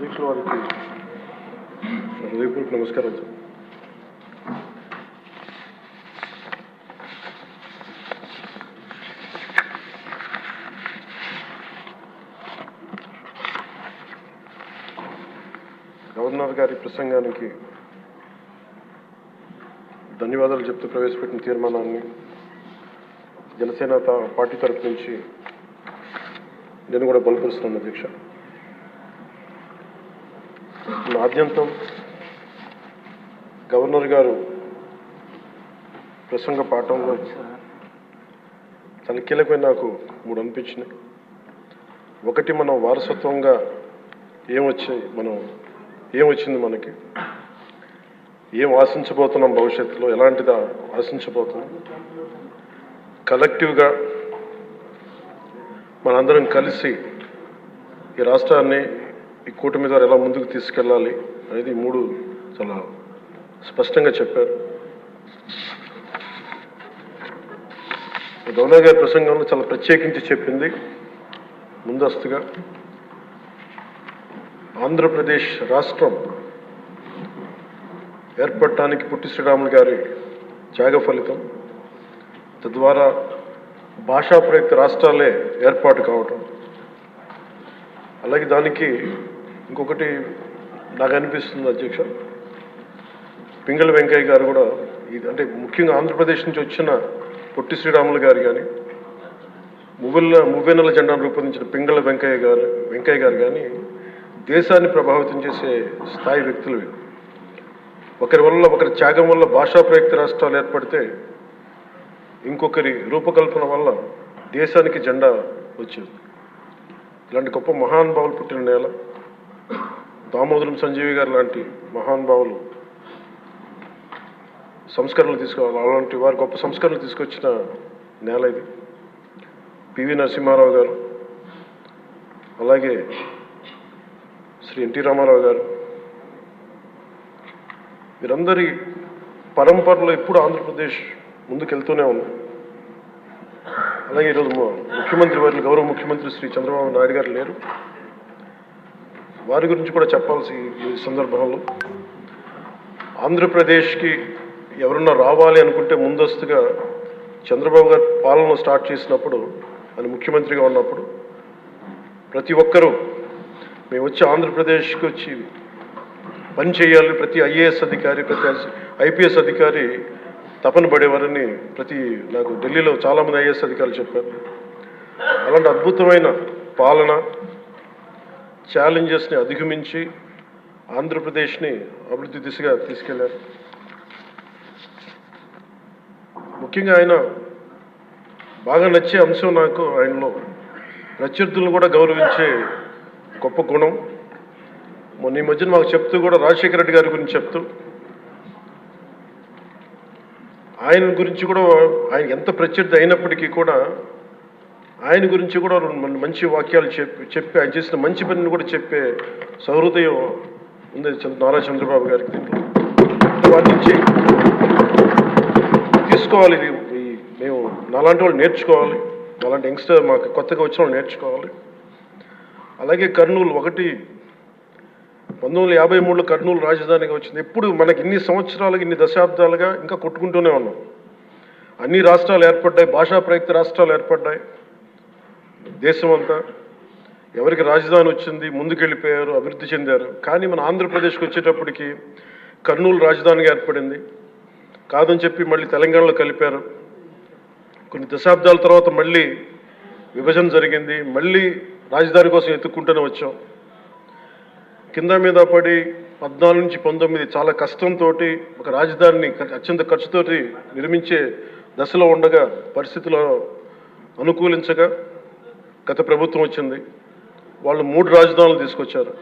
అధ్యక్షుల వారికి హృదయపూర్వక నమస్కారం. సార్ గవర్నర్ గారి ప్రసంగానికి ధన్యవాదాలు చెప్తూ ప్రవేశపెట్టిన తీర్మానాన్ని జనసేన పార్టీ తరపు నుంచి నేను కూడా బలపరుస్తున్నాను అధ్యక్ష ఆద్యంతం. గవర్నర్ గారు ప్రసంగ పాఠంలో చాలా కీలకమైన నాకు మూడు అనిపించినాయి ఒకటి మనం వారసత్వంగా ఏమొచ్చాయి మనం ఏమొచ్చింది మనకి? ఏం ఆశించబోతున్నాం భవిష్యత్తులో? ఎలాంటిది ఆశించబోతున్నాం? కలెక్టివ్గా మనందరం కలిసి ఈ రాష్ట్రాన్ని ఈ కూటమి ద్వారా ఎలా ముందుకు తీసుకెళ్ళాలి అనేది మూడు చాలా స్పష్టంగా చెప్పారు. గవర్నర్ గారి ప్రసంగంలో చాలా ప్రత్యేకించి చెప్పింది ముందస్తుగా. ఆంధ్రప్రదేశ్ రాష్ట్రం ఏర్పడటానికి పుట్టి శ్రీరాములు గారి త్యాగ ఫలితం తద్వారా భాషా ప్రయుక్త రాష్ట్రాలే ఏర్పాటు కావటం అలాగే దానికి ఇంకొకటి నాకు అనిపిస్తుంది అధ్యక్ష. పింగళ వెంకయ్య గారు కూడా ఇది అంటే ముఖ్యంగా ఆంధ్రప్రదేశ్ నుంచి వచ్చిన పొట్టి శ్రీరాములు గారు కానీ మువ్వెల మువ్వెన్నెల జెండాను రూపొందించిన పింగళ వెంకయ్య గారు వెంకయ్య గారు కానీ దేశాన్ని ప్రభావితం చేసే స్థాయి వ్యక్తులు ఒకరి వల్ల ఒకరి త్యాగం వల్ల భాషా ప్రయుక్త రాష్ట్రాలు ఏర్పడితే ఇంకొకరి రూపకల్పన వల్ల దేశానికి జెండా వచ్చింది. ఇలాంటి గొప్ప మహానుభావులు పుట్టిన నేల. దామోదరం సంజీవి గారు లాంటి మహానుభావులు సంస్కరణలు తీసుకోవాలి. అలాంటి వారు గొప్ప సంస్కరణలు తీసుకొచ్చిన నేల ఇది. పివి నరసింహారావు గారు అలాగే శ్రీ ఎన్టీ రామారావు గారు. వీరందరి పరంపరలో ఎప్పుడు ఆంధ్రప్రదేశ్ ముందుకెళ్తూనే ఉంది. అలాగే ఈరోజు ముఖ్యమంత్రి వారి గౌరవ ముఖ్యమంత్రి శ్రీ చంద్రబాబు నాయుడు గారు లేరు. వారి గురించి కూడా చెప్పాల్సి ఈ సందర్భంలో ఆంధ్రప్రదేశ్కి ఎవరన్నా రావాలి అనుకుంటే ముందస్తుగా చంద్రబాబు గారు పాలన స్టార్ట్ చేసినప్పుడు ఆయన ముఖ్యమంత్రిగా ఉన్నప్పుడు ప్రతి ఒక్కరూ మేము వచ్చి ఆంధ్రప్రదేశ్కి వచ్చి పని చేయాలి ప్రతి ఐఏఎస్ అధికారి ప్రతి ఐపీఎస్ అధికారి తపన పడేవారని ప్రతి నాకు ఢిల్లీలో చాలామంది ఐఏఎస్ అధికారులు చెప్పారు. అలాంటి అద్భుతమైన పాలన ఛాలెంజెస్ని అధిగమించి ఆంధ్రప్రదేశ్ని అభివృద్ధి దిశగా తీసుకెళ్ళారు. ముఖ్యంగా ఆయన బాగా నచ్చే అంశం నాకు ఆయనలో. ప్రత్యర్థులను కూడా గౌరవించే గొప్ప గుణం. మొన్న ఈ మధ్యన మాకు చెప్తూ కూడా రాజశేఖర రెడ్డి గారి గురించి చెప్తూ ఆయన గురించి కూడా ఆయన ఎంత ప్రత్యర్థి అయినప్పటికీ కూడా ఆయన గురించి కూడా రెండు మంచి వాక్యాలు చెప్పి చెప్పి ఆయన చేసిన మంచి పనిని కూడా చెప్పే సహృదయం ఉంది చంద్ర- నారా చంద్రబాబు గారికి దీంట్లో వారి నుంచి తీసుకోవాలి ఇది మేము నాలాంటి వాళ్ళు నేర్చుకోవాలి. అలాంటి యంగ్స్టర్ మాకు కొత్తగా వచ్చిన వాళ్ళు నేర్చుకోవాలి. అలాగే కర్నూలు ఒకటి పంతొమ్మిది వందల యాభై మూడులో కర్నూలు రాజధానిగా వచ్చింది. ఎప్పుడు మనకి ఇన్ని సంవత్సరాలుగా ఇన్ని దశాబ్దాలుగా ఇంకా కొట్టుకుంటూనే ఉన్నాం. అన్ని రాష్ట్రాలు ఏర్పడ్డాయి భాషా ప్రయుక్త రాష్ట్రాలు ఏర్పడ్డాయి. దేశం అంతా. ఎవరికి రాజధాని వచ్చింది ముందుకెళ్ళిపోయారు అభివృద్ధి చెందారు. కానీ మన ఆంధ్రప్రదేశ్కి వచ్చేటప్పటికి కర్నూలు రాజధానిగా ఏర్పడింది. కాదని చెప్పి మళ్ళీ తెలంగాణలో కలిపారు. కొన్ని దశాబ్దాల తర్వాత మళ్ళీ విభజన జరిగింది. మళ్ళీ రాజధాని కోసం ఎత్తుక్కుంటూనే వచ్చాం. కింద మీద పడి పద్నాలుగు నుంచి పంతొమ్మిది చాలా కష్టంతో ఒక రాజధానిని అత్యంత ఖర్చుతోటి నిర్మించే దశలో ఉండగా పరిస్థితులను అనుకూలించగా గత ప్రభుత్వం వచ్చింది. వాళ్ళు మూడు రాజధానులు తీసుకొచ్చారు.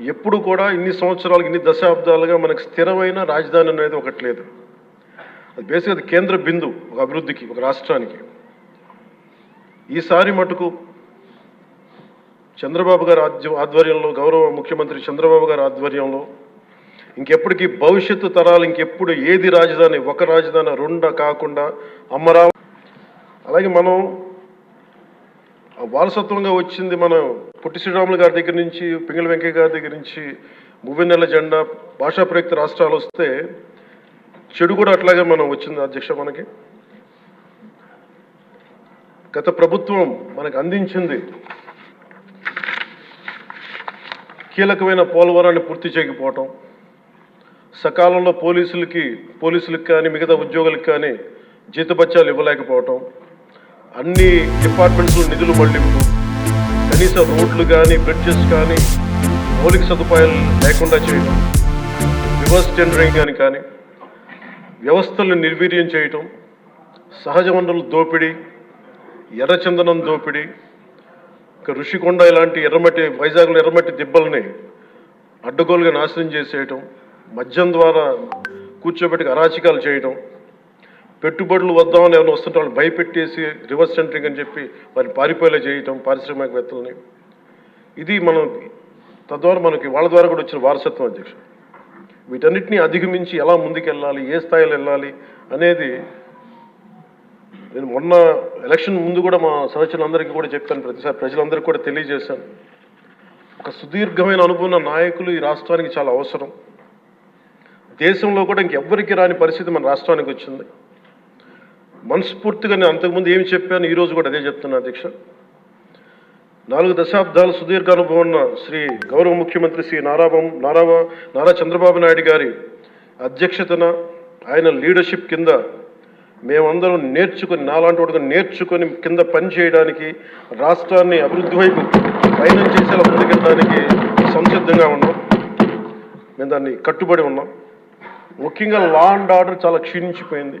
ఎప్పుడు కూడా ఇన్ని సంవత్సరాలు ఇన్ని దశాబ్దాలుగా మనకు స్థిరమైన రాజధాని అనేది ఒకటి లేదు. అది బేసిక్ అది కేంద్ర బిందు ఒక అభివృద్ధికి ఒక రాష్ట్రానికి. ఈసారి మటుకు చంద్రబాబు గారి ఆధ్య- ఆధ్వర్యంలో గౌరవ ముఖ్యమంత్రి చంద్రబాబు గారి ఆధ్వర్యంలో ఇంకెప్పటికీ భవిష్యత్తు తరాలు ఇంకెప్పుడు ఏది రాజధాని ఒక రాజధాని రెండ కాకుండా అమరావతి అలాగే మనం వారసత్వంగా వచ్చింది మనం పొట్టి శ్రీరాములు గారి దగ్గర నుంచి పింగళ వెంకయ్య గారి దగ్గర నుంచి మువ్వెన్నెల జెండా భాషా ప్రయుక్త రాష్ట్రాలు వస్తే చెడు కూడా అట్లాగే మనం వచ్చింది అధ్యక్ష మనకి. గత ప్రభుత్వం మనకు అందించింది కీలకమైన పోలవరాన్ని పూర్తి చేయకపోవటం సకాలంలో పోలీసులకి పోలీసులకు కానీ మిగతా ఉద్యోగులకు కానీ జీతబత్యాలు ఇవ్వలేకపోవటం అన్ని డిపార్ట్మెంట్స్లో నిధులు మళ్ళింపు కనీస రోడ్లు కానీ బ్రిడ్జెస్ కానీ మౌలిక సదుపాయాలు లేకుండా చేయడం రివర్స్ టెండరింగ్ కానీ కానీ వ్యవస్థలను నిర్వీర్యం చేయటం సహజ వనరుల దోపిడీ ఎర్రచందనం దోపిడీ ఇంకా ఋషికొండ ఇలాంటి ఎర్రమట్టి వైజాగ్లో ఎర్రమట్టి దిబ్బల్ని అడ్డగోలుగా నాశనం చేసేయటం మద్యం ద్వారా కూర్చోబెట్టి అరాచకాలు చేయటం పెట్టుబడులు వద్దామని ఎవరైనా వస్తుంటే వాళ్ళు భయపెట్టేసి రివర్స్ సెంటరింగ్ అని చెప్పి వారిని పారిపోయేలా చేయటం పారిశ్రామికవేత్తలని. ఇది మనం తద్వారా మనకి వాళ్ళ ద్వారా కూడా వచ్చిన వారసత్వం అధ్యక్షుడు. వీటన్నిటిని అధిగమించి ఎలా ముందుకెళ్ళాలి ఏ స్థాయిలో వెళ్ళాలి అనేది నేను మొన్న ఎలక్షన్ ముందు కూడా మా సహచరులందరికీ కూడా చెప్పాను ప్రతిసారి ప్రజలందరికీ కూడా తెలియజేశాను. ఒక సుదీర్ఘమైన అనుభవం నాయకులు ఈ రాష్ట్రానికి చాలా అవసరం. దేశంలో కూడా ఇంకెవ్వరికి రాని పరిస్థితి మన రాష్ట్రానికి వచ్చింది. మనస్ఫూర్తిగా నేను అంతకుముందు ఏమి చెప్పాను ఈరోజు కూడా అదే చెప్తున్నా అధ్యక్ష. నాలుగు దశాబ్దాల సుదీర్ఘ అనుభవం ఉన్న శ్రీ గౌరవ ముఖ్యమంత్రి శ్రీ నారాబం నారా నారా చంద్రబాబు నాయుడు గారి అధ్యక్షతన ఆయన లీడర్షిప్ కింద మేమందరం నేర్చుకుని నాలాంటి వాడుగా నేర్చుకొని కింద పని చేయడానికి రాష్ట్రాన్ని అభివృద్ధి వైపు పయనం చేసేలా ముందుకెళ్ళడానికి సంసిద్ధంగా ఉన్నాం. మేము దాన్ని కట్టుబడి ఉన్నాం. ముఖ్యంగా లా అండ్ ఆర్డర్ చాలా క్షీణించిపోయింది.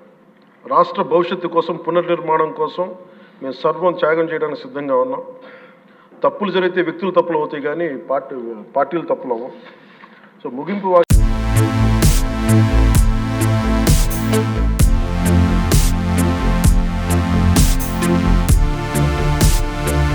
రాష్ట్ర భవిష్యత్తు కోసం పునర్నిర్మాణం కోసం మేము సర్వం త్యాగం చేయడానికి సిద్ధంగా ఉన్నాం. తప్పులు జరిగితే వ్యక్తులు తప్పులు అవుతాయి కానీ పార్టీ పార్టీలు తప్పులు అవ్వం సో ముగింపు